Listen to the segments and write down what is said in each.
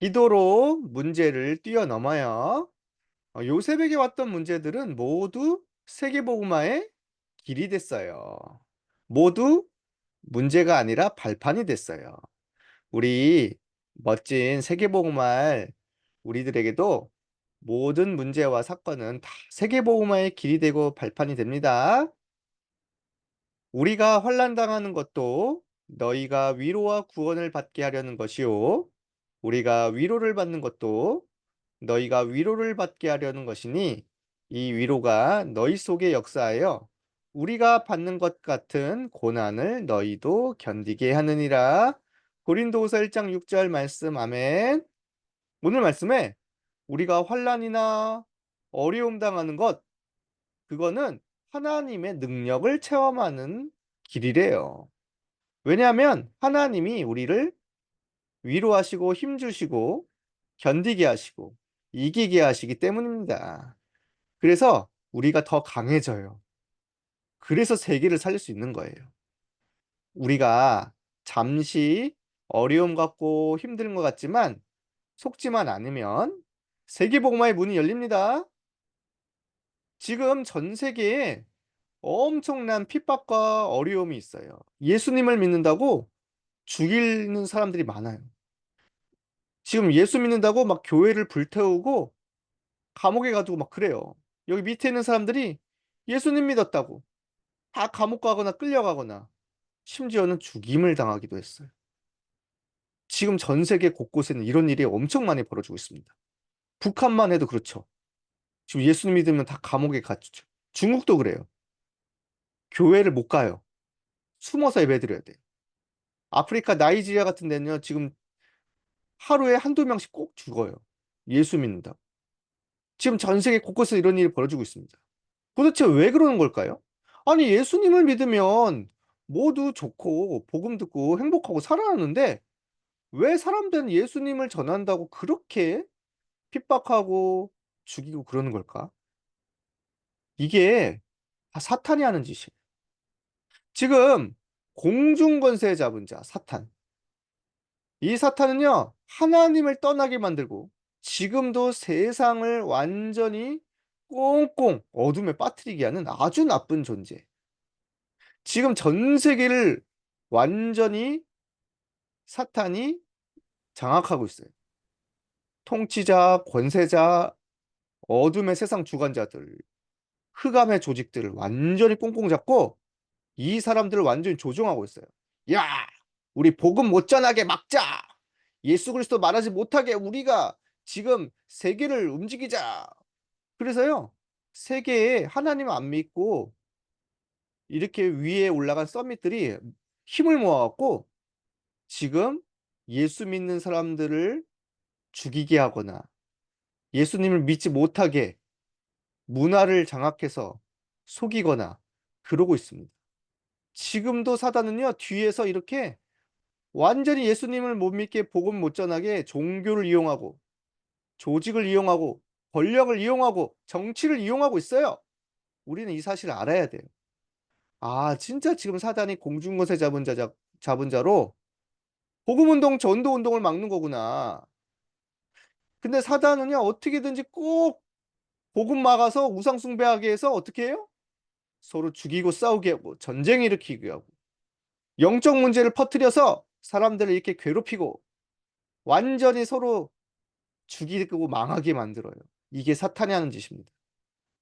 기도로 문제를 뛰어넘어요. 어, 요셉에게 왔던 문제들은 모두 세계복음화의 길이 됐어요. 모두 문제가 아니라 발판이 됐어요. 우리 멋진 세계복음화 우리들에게도 모든 문제와 사건은 다 세계복음화의 길이 되고 발판이 됩니다. 우리가 환난당하는 것도 너희가 위로와 구원을 받게 하려는 것이요. 우리가 위로를 받는 것도 너희가 위로를 받게 하려는 것이니 이 위로가 너희 속에 역사하여 우리가 받는 것 같은 고난을 너희도 견디게 하느니라. 고린도후서 1장 6절 말씀 아멘. 오늘 말씀에 우리가 환난이나 어려움 당하는 것 그거는 하나님의 능력을 체험하는 길이래요. 왜냐하면 하나님이 우리를 위로하시고 힘주시고 견디게 하시고 이기게 하시기 때문입니다. 그래서 우리가 더 강해져요. 그래서 세계를 살릴 수 있는 거예요. 우리가 잠시 어려움 같고 힘든 것 같지만 속지만 않으면 세계복음화의 문이 열립니다. 지금 전 세계에 엄청난 핍박과 어려움이 있어요. 예수님을 믿는다고 죽이는 사람들이 많아요. 지금 예수 믿는다고 막 교회를 불태우고 감옥에 가두고 막 그래요. 여기 밑에 있는 사람들이 예수님 믿었다고 다 감옥 가거나 끌려가거나 심지어는 죽임을 당하기도 했어요. 지금 전 세계 곳곳에는 이런 일이 엄청 많이 벌어지고 있습니다. 북한만 해도 그렇죠. 지금 예수님 믿으면 다 감옥에 갔죠. 중국도 그래요. 교회를 못 가요. 숨어서 예배드려야 돼요. 아프리카 나이지리아 같은 데는요. 지금 하루에 한두 명씩 꼭 죽어요. 예수 믿는다. 지금 전 세계 곳곳에서 이런 일이 벌어지고 있습니다. 도대체 왜 그러는 걸까요? 아니 예수님을 믿으면 모두 좋고 복음 듣고 행복하고 살아나는데 왜 사람들은 예수님을 전한다고 그렇게 핍박하고 죽이고 그러는 걸까? 이게 다 사탄이 하는 짓이에요. 지금 공중 권세 잡은 자 사탄. 이 사탄은요. 하나님을 떠나게 만들고 지금도 세상을 완전히 꽁꽁 어둠에 빠뜨리게 하는 아주 나쁜 존재. 지금 전 세계를 완전히 사탄이 장악하고 있어요. 통치자, 권세자, 어둠의 세상 주관자들, 흑암의 조직들을 완전히 꽁꽁 잡고 이 사람들을 완전히 조종하고 있어요. 야, 우리 복음 못 전하게 막자. 예수 그리스도 말하지 못하게 우리가 지금 세계를 움직이자. 그래서요. 세계에 하나님 안 믿고 이렇게 위에 올라간 서밋들이 힘을 모아 갖고 지금 예수 믿는 사람들을 죽이게 하거나 예수님을 믿지 못하게 문화를 장악해서 속이거나 그러고 있습니다. 지금도 사단은요. 뒤에서 이렇게 완전히 예수님을 못 믿게 복음 못 전하게 종교를 이용하고 조직을 이용하고 권력을 이용하고 정치를 이용하고 있어요. 우리는 이 사실을 알아야 돼요. 아 진짜 지금 사단이 공중권세 잡은 자 잡은 자로 복음 운동 전도 운동을 막는 거구나. 근데 사단은요. 어떻게든지 꼭 복음 막아서 우상 숭배하게 해서 어떻게 해요? 서로 죽이고 싸우게 하고 전쟁 일으키게 하고 영적 문제를 퍼뜨려서 사람들을 이렇게 괴롭히고 완전히 서로 죽이고 망하게 만들어요. 이게 사탄이 하는 짓입니다.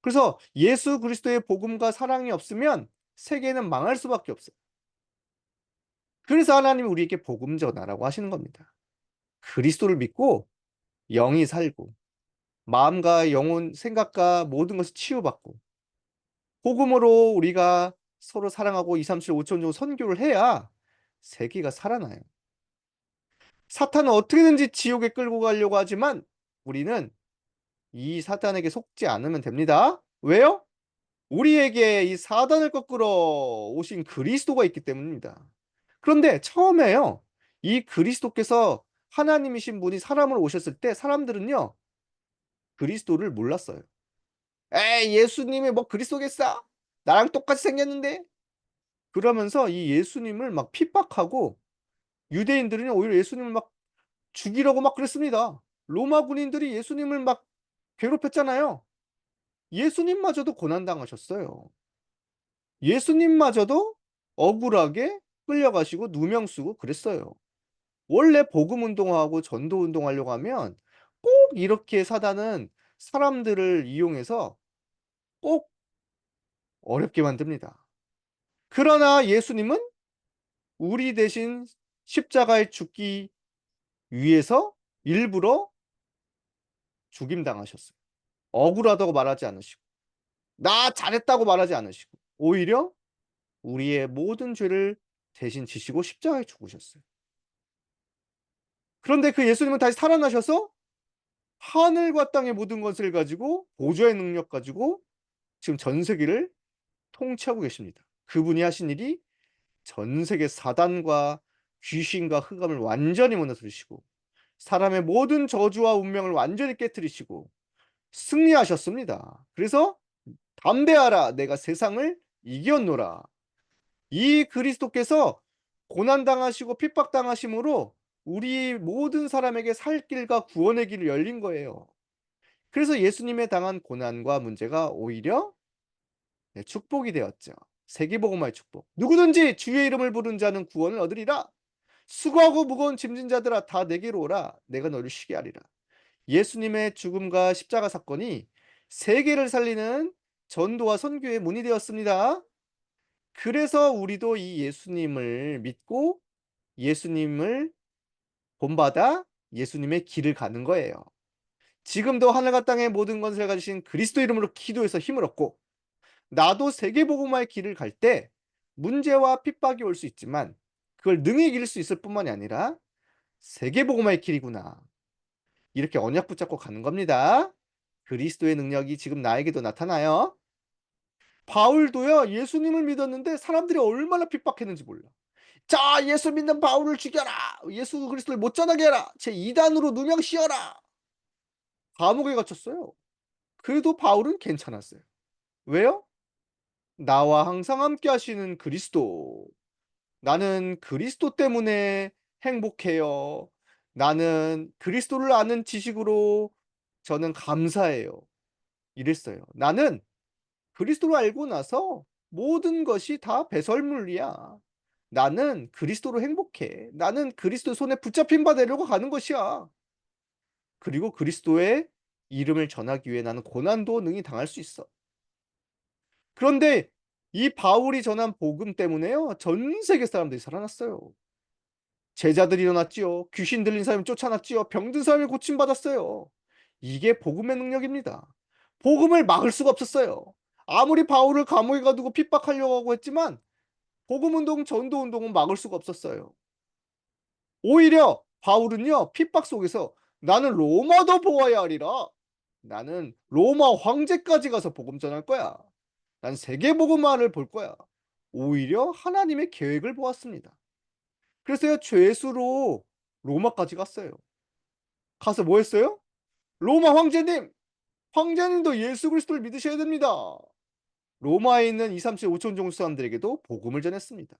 그래서 예수 그리스도의 복음과 사랑이 없으면 세계는 망할 수밖에 없어요. 그래서 하나님이 우리에게 복음 전하라고 하시는 겁니다. 그리스도를 믿고 영이 살고 마음과 영혼, 생각과 모든 것이 치유받고 복음으로 우리가 서로 사랑하고 2, 3, 7, 5천 정도 선교를 해야 세계가 살아나요. 사탄은 어떻게든지 지옥에 끌고 가려고 하지만 우리는 이 사탄에게 속지 않으면 됩니다. 왜요? 우리에게 이 사단을 거꾸로 오신 그리스도가 있기 때문입니다. 그런데 처음에요. 이 그리스도께서 하나님이신 분이 사람으로 오셨을 때 사람들은요. 그리스도를 몰랐어요. 에이 예수님이 뭐 그리스도겠어? 나랑 똑같이 생겼는데? 그러면서 이 예수님을 막 핍박하고 유대인들은 오히려 예수님을 막 죽이려고 막 그랬습니다. 로마 군인들이 예수님을 막 괴롭혔잖아요. 예수님마저도 고난당하셨어요. 예수님마저도 억울하게 끌려가시고 누명 쓰고 그랬어요. 원래 복음 운동하고 전도 운동하려고 하면 꼭 이렇게 사단은 사람들을 이용해서 꼭 어렵게 만듭니다. 그러나 예수님은 우리 대신 십자가에 죽기 위해서 일부러 죽임 당하셨어요. 억울하다고 말하지 않으시고 나 잘했다고 말하지 않으시고 오히려 우리의 모든 죄를 대신 지시고 십자가에 죽으셨어요. 그런데 그 예수님은 다시 살아나셔서 하늘과 땅의 모든 것을 가지고 보좌의 능력 가지고 지금 전 세계를 통치하고 계십니다. 그분이 하신 일이 전 세계 사단과 귀신과 흑암을 완전히 무너뜨리시고 사람의 모든 저주와 운명을 완전히 깨뜨리시고 승리하셨습니다. 그래서 담대하라 내가 세상을 이겼노라. 이 그리스도께서 고난당하시고 핍박당하심으로 우리 모든 사람에게 살 길과 구원의 길이 열린 거예요. 그래서 예수님의 당한 고난과 문제가 오히려 네, 축복이 되었죠. 세계복음화의 축복. 누구든지 주의 이름을 부른 자는 구원을 얻으리라. 수고하고 무거운 짐진 자들아 다 내게로 오라. 내가 너를 쉬게 하리라. 예수님의 죽음과 십자가 사건이 세계를 살리는 전도와 선교의 문이 되었습니다. 그래서 우리도 이 예수님을 믿고 예수님을 본받아 예수님의 길을 가는 거예요. 지금도 하늘과 땅의 모든 것을 가지신 그리스도 이름으로 기도해서 힘을 얻고 나도 세계복음화의 길을 갈 때 문제와 핍박이 올 수 있지만 그걸 능히 이길 수 있을 뿐만이 아니라 세계복음화의 길이구나. 이렇게 언약 붙잡고 가는 겁니다. 그리스도의 능력이 지금 나에게도 나타나요. 바울도요, 예수님을 믿었는데 사람들이 얼마나 핍박했는지 몰라. 자, 예수 믿는 바울을 죽여라. 예수 그리스도를 못 전하게 해라. 제 2단으로 누명 씌워라. 감옥에 갇혔어요. 그래도 바울은 괜찮았어요. 왜요? 나와 항상 함께 하시는 그리스도. 나는 그리스도 때문에 행복해요. 나는 그리스도를 아는 지식으로 저는 감사해요. 이랬어요. 나는 그리스도를 알고 나서 모든 것이 다 배설물이야. 나는 그리스도로 행복해. 나는 그리스도 손에 붙잡힌 바 되려고 가는 것이야. 그리고 그리스도의 이름을 전하기 위해 나는 고난도 능히 당할 수 있어. 그런데 이 바울이 전한 복음 때문에요. 전 세계 사람들이 살아났어요. 제자들이 일어났지요. 귀신 들린 사람이 쫓아났지요. 병든 사람이 고침받았어요. 이게 복음의 능력입니다. 복음을 막을 수가 없었어요. 아무리 바울을 감옥에 가두고 핍박하려고 하고 했지만 복음 운동, 전도 운동은 막을 수가 없었어요. 오히려 바울은요, 핍박 속에서 나는 로마도 보아야 하리라. 나는 로마 황제까지 가서 복음 전할 거야. 난 세계 복음화를 볼 거야. 오히려 하나님의 계획을 보았습니다. 그래서요, 죄수로 로마까지 갔어요. 가서 뭐 했어요? 로마 황제님! 황제님도 예수 그리스도를 믿으셔야 됩니다. 로마에 있는 2, 3, 7, 5천 종족 사람들에게도 복음을 전했습니다.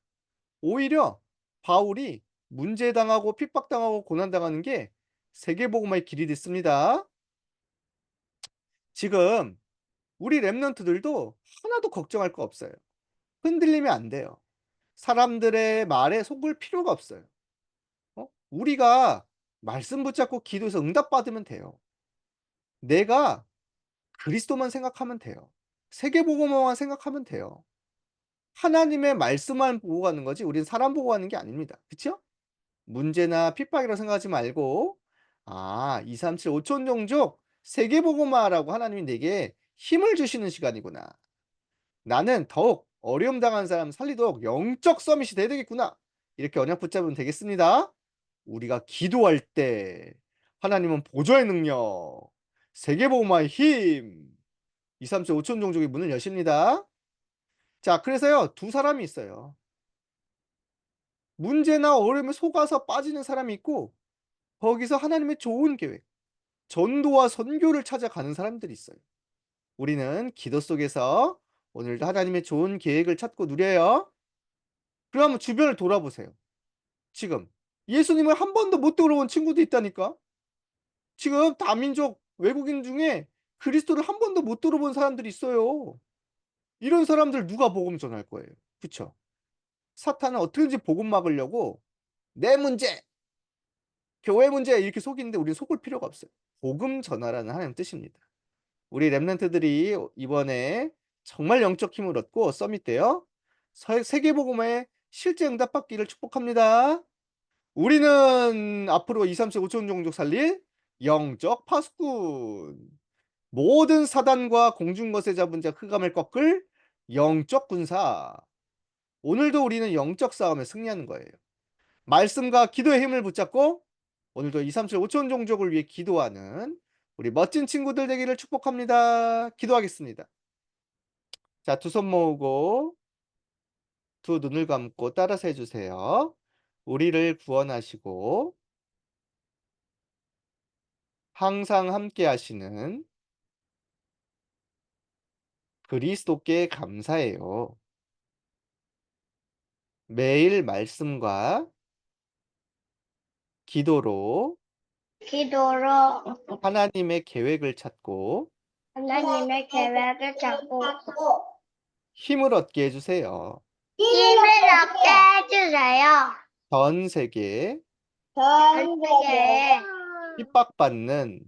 오히려 바울이 문제당하고 핍박당하고 고난당하는 게 세계복음화의 길이 됐습니다. 지금 우리 랩런트들도 하나도 걱정할 거 없어요. 흔들리면 안 돼요. 사람들의 말에 속을 필요가 없어요. 어? 우리가 말씀 붙잡고 기도해서 응답받으면 돼요. 내가 그리스도만 생각하면 돼요. 세계복음화만 생각하면 돼요. 하나님의 말씀만 보고 가는 거지 우리는 사람 보고 가는 게 아닙니다. 그쵸? 문제나 핍박이라고 생각하지 말고 아 2, 3, 7, 5천 종족 세계복음화라고 하나님이 내게 힘을 주시는 시간이구나. 나는 더욱 어려움 당한 사람 살리도록 영적 서밋이 돼야 되겠구나. 이렇게 언약 붙잡으면 되겠습니다. 우리가 기도할 때 하나님은 보좌의 능력, 세계복음화의 힘, 2, 3, 4, 5천 종족의 문을 여십니다. 자, 그래서요, 두 사람이 있어요. 문제나 어려움에 속아서 빠지는 사람이 있고, 거기서 하나님의 좋은 계획, 전도와 선교를 찾아가는 사람들이 있어요. 우리는 기도 속에서 오늘도 하나님의 좋은 계획을 찾고 누려요. 그럼 주변을 돌아보세요. 지금 예수님을 한 번도 못 들어본 친구도 있다니까. 지금 다민족 외국인 중에 그리스도를 한 번도 못 들어본 사람들이 있어요. 이런 사람들 누가 복음 전할 거예요. 그쵸? 사탄은 어떻게든지 복음 막으려고 내 문제, 교회 문제 이렇게 속이는데 우리는 속을 필요가 없어요. 복음 전하라는 하나님 뜻입니다. 우리 랩런트들이 이번에 정말 영적 힘을 얻고 서밋 때요. 서- 세계복음에 실제 응답받기를 축복합니다. 우리는 앞으로 2, 3세 5천 종족 살릴 영적 파수꾼. 모든 사단과 공중거세 잡은 자 흑암을 꺾을 영적 군사. 오늘도 우리는 영적 싸움에 승리하는 거예요. 말씀과 기도의 힘을 붙잡고 오늘도 2, 3, 7, 5천 종족을 위해 기도하는 우리 멋진 친구들 되기를 축복합니다. 기도하겠습니다. 자, 두 손 모으고 두 눈을 감고 따라서 해주세요. 우리를 구원하시고 항상 함께 하시는 그리스도께 감사해요. 매일 말씀과 기도로 기도로 하나님의 계획을 찾고 하나님의 계획을 잡고 힘을 얻게 해주세요. 힘을 얻게 해주세요. 전 세계 전 세계에 핍박받는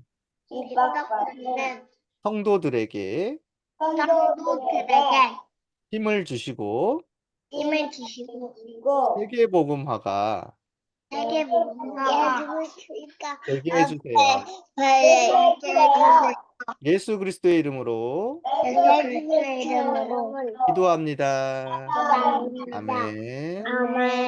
핍박받는 성도들에게 성도들에게 힘을 주시고 힘을 주시고 세계복음화가 세계 복음화가 되게 해주세요. 예수 그리스도의 이름으로 예수 그리스도의 이름으로 기도합니다. 감사합니다. 아멘. 아멘.